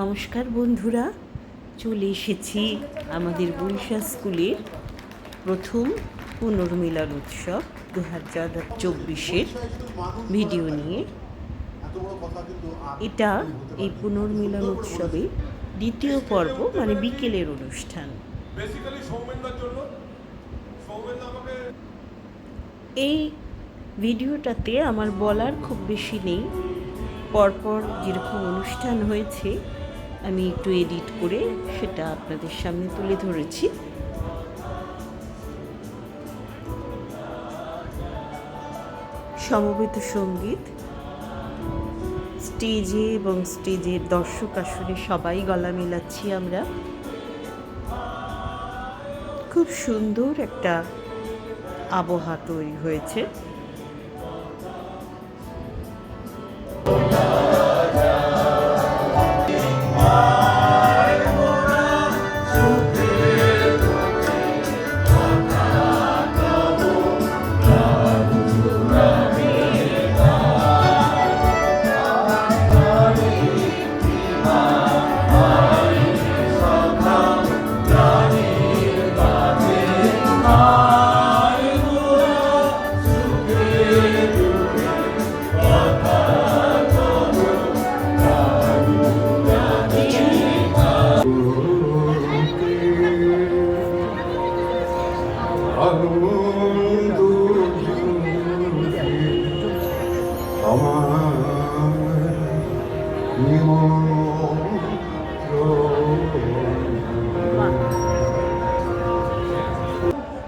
নমস্কার বন্ধুরা চলে এসেছি আমাদের বরিশা স্কুলের প্রথম পুনর্মিলন উৎসব দু হাজার চব্বিশের ভিডিও নিয়ে। এটা এই পুনর্মিলন উৎসবে দ্বিতীয় পর্ব মানে বিকেলের অনুষ্ঠান। এই ভিডিওটাতে আমার বলার খুব বেশি নেই। পরপর যেরকম অনুষ্ঠান হয়েছে আমি একটু এডিট করে সেটা আপনাদের সামনে তুলে ধরেছি। সমবেত সংগীত। স্টেজে এবং স্টেজের দর্শক আসলে সবাই গলা মেলাচ্ছি আমরা। খুব সুন্দর একটা আবহাওয়া তৈরি হয়েছে।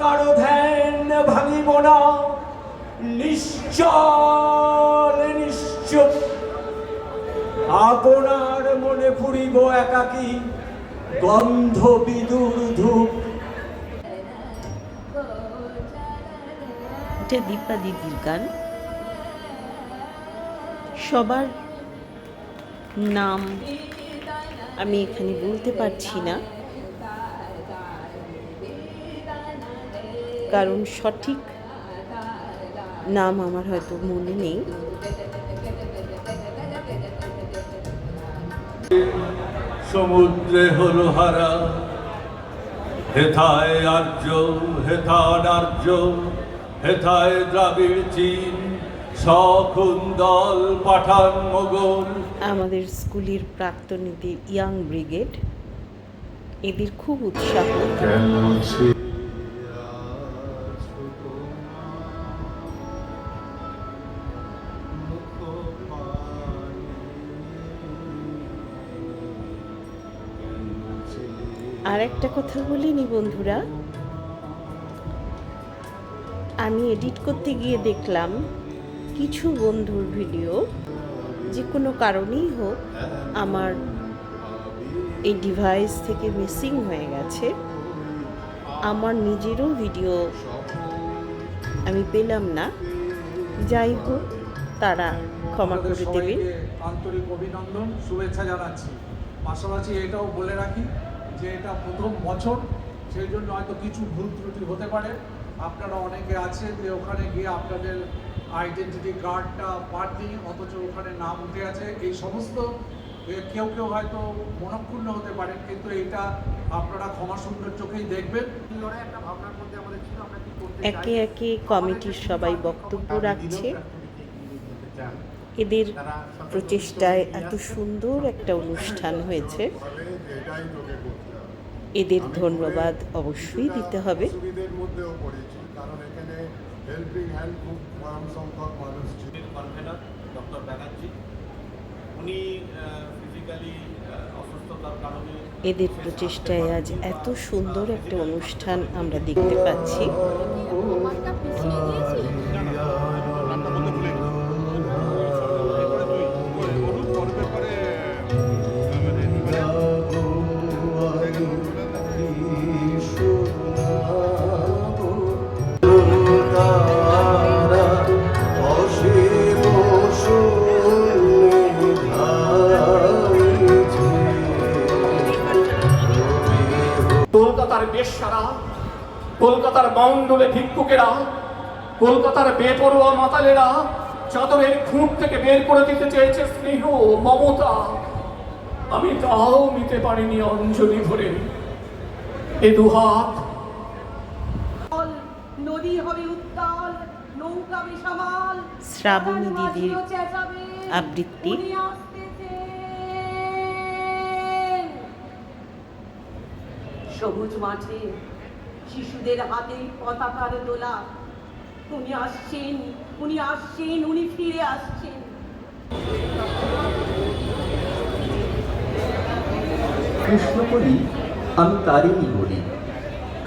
কারও ধ্যান ভাঙিব না, নিশ্চল নিশ্চুপ। আপনার মনে ফুরিব একাকী গন্ধ বিদুর ধূপ। এটা দীপা দিদির গান। সবার নাম আমি এখানে বলতে পারছি না। কারণ সঠিক নাম আমার হয়তো মনে নেই। সমুদ্রে হলো হারা, হেথায় আর্য হেথান আর্য হেথায় দ্রাবিড় চীন সখুন্দল পাঠান মোগল। আমাদের স্কুলের প্রাক্তনীদের ইয়াং ব্রিগেড। এদের খুব উৎসাহ। আর একটা কথা বলিনি বন্ধুরা। আমি এডিট করতে গিয়ে দেখলাম, কিছু বন্ধুর ভিডিও যে কোনো কারণেই হোক আমার এই ডিভাইস থেকে মিসিং হয়ে গেছে। আমার নিজেরও ভিডিও আমি পেলাম না। যাই হোক তারা ক্ষমা করে দেবেন। আন্তরিক অভিনন্দন শুভেচ্ছা জানাচ্ছি। পাশাপাশি এটাও বলে রাখি যে এটা প্রথম বছর সেই জন্য হয়তো কিছু ভুল ত্রুটি হতে পারে। আপনারা অনেকে আছে যে ওখানে গিয়ে আপনাদের আইডেন্টিটি কার্ডটা পাননি অথচ ওখানে নাম উঠে আছে। এই সমস্ত কেউ কেউ হয়তো মনক্ষুণ্ণ হতে পারে কিন্তু এটা আপনারা ক্ষমা সুন্দর চোখেই দেখবেন। লড়াই একটা ভাবনার মধ্যে আমাদের ছিল আমরা কি করতে চাই। একে একে কমিটির সবাই বক্তব্য রাখছে। এদের প্রচেষ্টায় এত সুন্দর একটা অনুষ্ঠান হয়েছে। এদের ধন্যবাদ অবশ্যই দিতে হবে। অসুবিধের মধ্যেও পড়েছি কারণ এখানে হেল্পিং হ্যান্ড খুব কম সংখ্যক মানুষ ছিল কনভেনার ডক্টর ব্যানার্জি। উনি ফিজিক্যালি অসুস্থতার কারণে এদের প্রচেষ্টায় আজ এত সুন্দর একটা অনুষ্ঠান আমরা দেখতে পাচ্ছি। বেশ্যারা কলকাতার বাউন্ডুলে ভিক্ষুকেরা কলকাতার বেপরোয়া মাতালেরা চাদরের খুঁট থেকে বের করে দিতে চেয়েছে স্নেহ মমতা। আমি তাও নিতে পারিনি অঞ্জলি ভরে। এ দুহাত। নদী হবে উত্তাল নৌকা শ্রাবণী দিদির আবৃত্তি। উনি আসতেছেন। সবুজ মাঠে শিশুদের হাতে পতাকার দোলা। উনি আসছেন উনি আসছেন, উনি ফিরে আসছেন। কৃষ্ণ বলি আমি তারিণী বলি।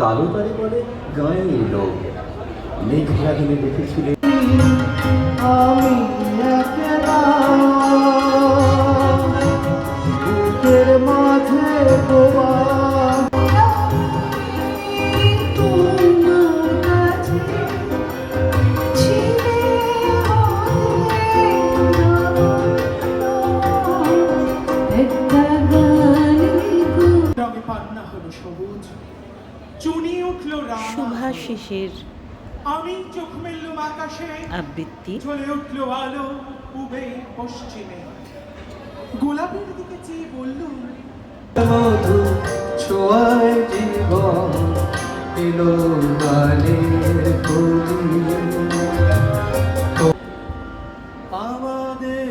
কালো তারে বলে গাঁয়ের লোক। মেঘলা দিনে দেখেছিলে সবুজ চুনি উঠল শুভাশিসের আমি চোখ মেললুম আকাশে আবৃত্তি। জ্বলে উঠল আলো উবে পশ্চিমে। গোলাপের দিকে চেয়ে বললুম মধু ছোঁয়ায় জীবন এলো আমাদের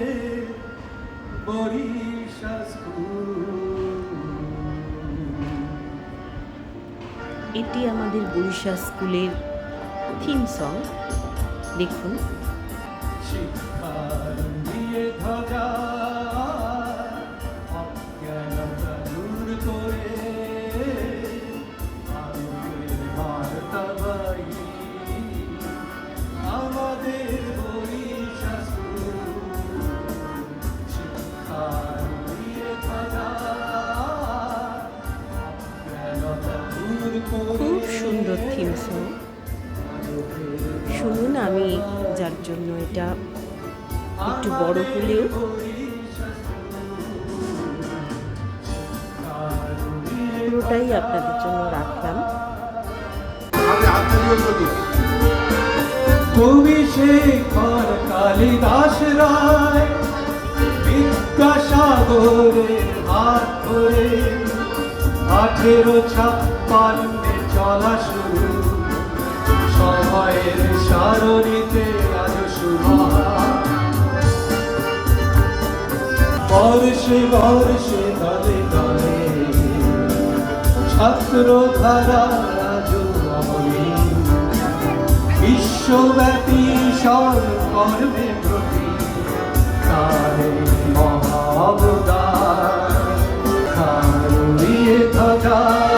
বরিশা এটি আমাদের বরিশা স্কুলের থিম সং দেখুন। বড় হলেও পুরোটাই আপনাদের জন্য রাখলাম। কবি শেখর কালিদাস রায় বিদ্যাসাগরের হাত ধরে আঠেরো ছাপ্পান্নে চলা শুরু। সময়ের সারণিতে আজ শুভা বর্ষে বর্ষে দলে দলে ছাত্র ধারা বিশ্বব্যাপী সর কর্মে প্রতি তারে মহাবদার থাকা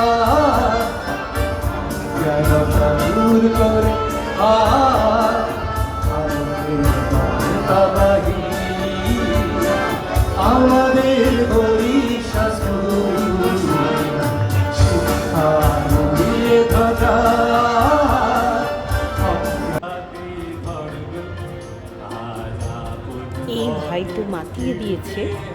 দিয়েছে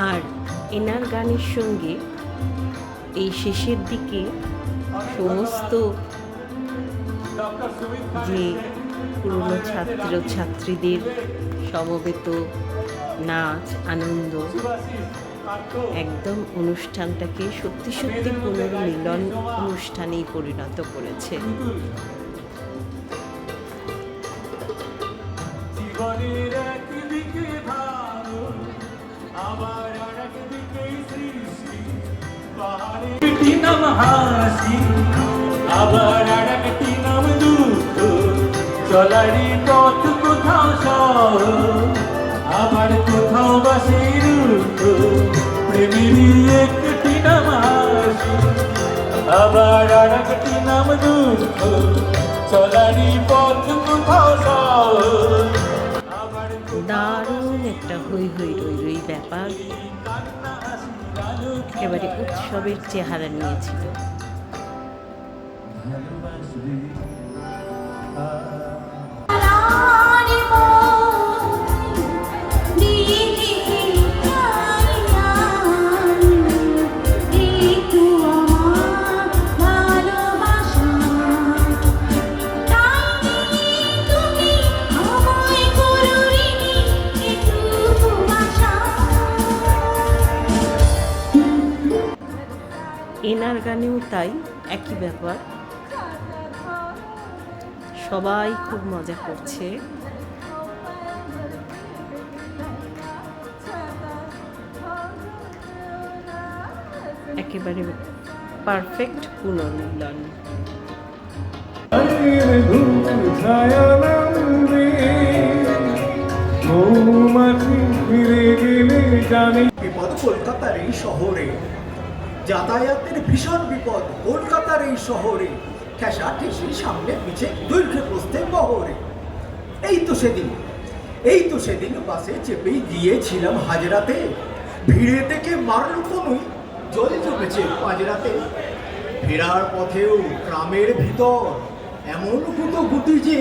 আর এনার গানের সঙ্গে এই শেষের দিকে সমস্ত যে পুরনো ছাত্র ছাত্রীদের সমবেত নাচ, আনন্দ একদম অনুষ্ঠানটাকে সত্যি সত্যি পুনর্মিলন অনুষ্ঠানেই পরিণত করেছে। আবার আর সৃষ্টি। পাহাড়ে নাম দুঃখ। চলারই পথ কোথাও সহ আবার কোথাও বা সেই রুদ্ধ প্রেমেরই একটি নাম আবার আর একটি নাম দুঃখ চলারই পথ কোথাও দারুণ একটা হই হই রই রই ব্যাপার। একেবারে উৎসবের চেহারা নিয়েছিল। দিদি গানেও তাই একই ব্যাপার। সবাই খুব মজা করছে। একেবারে পারফেক্ট পুনর্মিলন। বিপদ কলকাতার এই শহরে যাতায়াতের ভীষণ বিপদ। কলকাতার এই শহরে ঠেসা ঠেসি সামনে পিছে দৈর্ঘ্যে প্রস্থে বহরে। এই তো সেদিন, এই তো সেদিন বাসে চেপেই গিয়েছিলাম হাজরাতে। ভিড়ে থেকে মারল কোনই, জল জমেছে পাজরাতে। ফেরার পথেও গ্রামের ভিতর এমন গুতো গুটি যে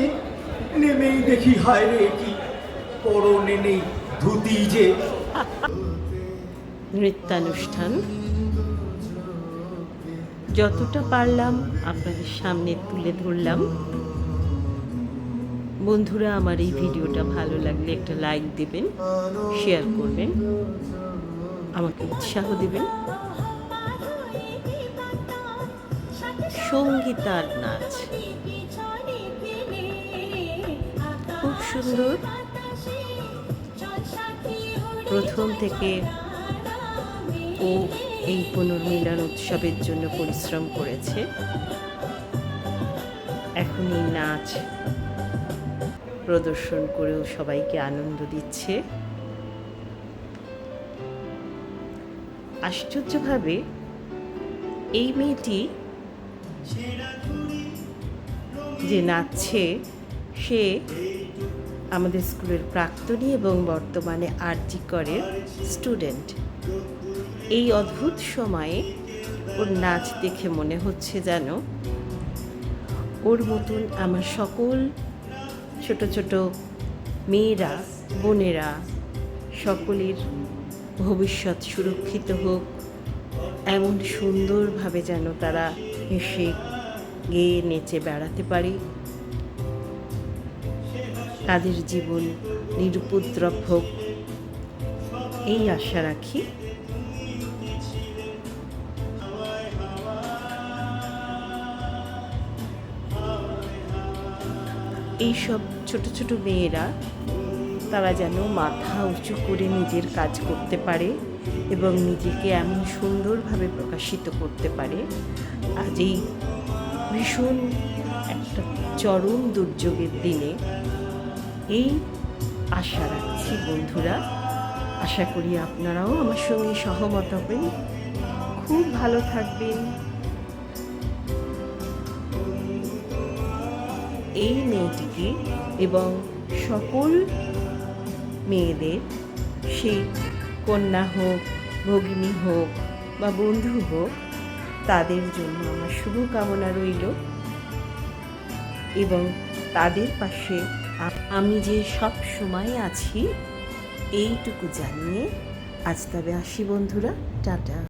নেমেই দেখি, হায় রে, কি পরনে নেই ধুতি যে। নৃত্যানুষ্ঠান যতটা পারলাম আপনাদের সামনে তুলে ধরলাম। বন্ধুরা, আমার এই ভিডিওটা ভালো লাগলে একটা লাইক দেবেন, শেয়ার করবেন, আমাকে উৎসাহ দেবেন। সঙ্গীতার নাচ। খুব সুন্দর। প্রথম থেকে ও এই পুনর্মিলন উৎসবের জন্য পরিশ্রম করেছে। এখন এই নাচ প্রদর্শন করেও সবাইকে আনন্দ দিচ্ছে। আশ্চর্যভাবে এই মেয়েটি যে নাচছে, সে আমাদের স্কুলের প্রাক্তনী এবং বর্তমানে আরজি করের স্টুডেন্ট। এই অদ্ভুত সময়ে ওর নাচ দেখে মনে হচ্ছে যেন ওর মতন আমার সকল ছোট ছোট মেয়েরা, বোনেরা সকলের ভবিষ্যৎ সুরক্ষিত হোক, এমন সুন্দরভাবে যেন তারা হেসে, গেয়ে, নেচে বেড়াতে পারে। তাদের জীবন নিরুপদ্রব হোক, এই আশা রাখি এইসব ছোট ছোট মেয়েরা, তারা যেন মাথা উঁচু করে নিজের কাজ করতে পারে এবং নিজেকে এমন সুন্দরভাবে প্রকাশিত করতে পারে, আজ এই ভীষণ একটা চরম দুর্যোগের দিনে এই আশা রাখছি বন্ধুরা। আশা করি আপনারাও আমার সঙ্গে সহমত হবেন। খুব ভালো থাকবেন। এই মেয়েটিকে এবং সকল মেয়েদের সেই কন্যা হোক, ভগিনী হোক বা বন্ধু হোক, তাদের জন্য আমার শুভকামনা রইল এবং তাদের পাশে আমি যে সব সময় আছি, এইটুকু জানিয়ে আজ তবে আসি বন্ধুরা। টাটা।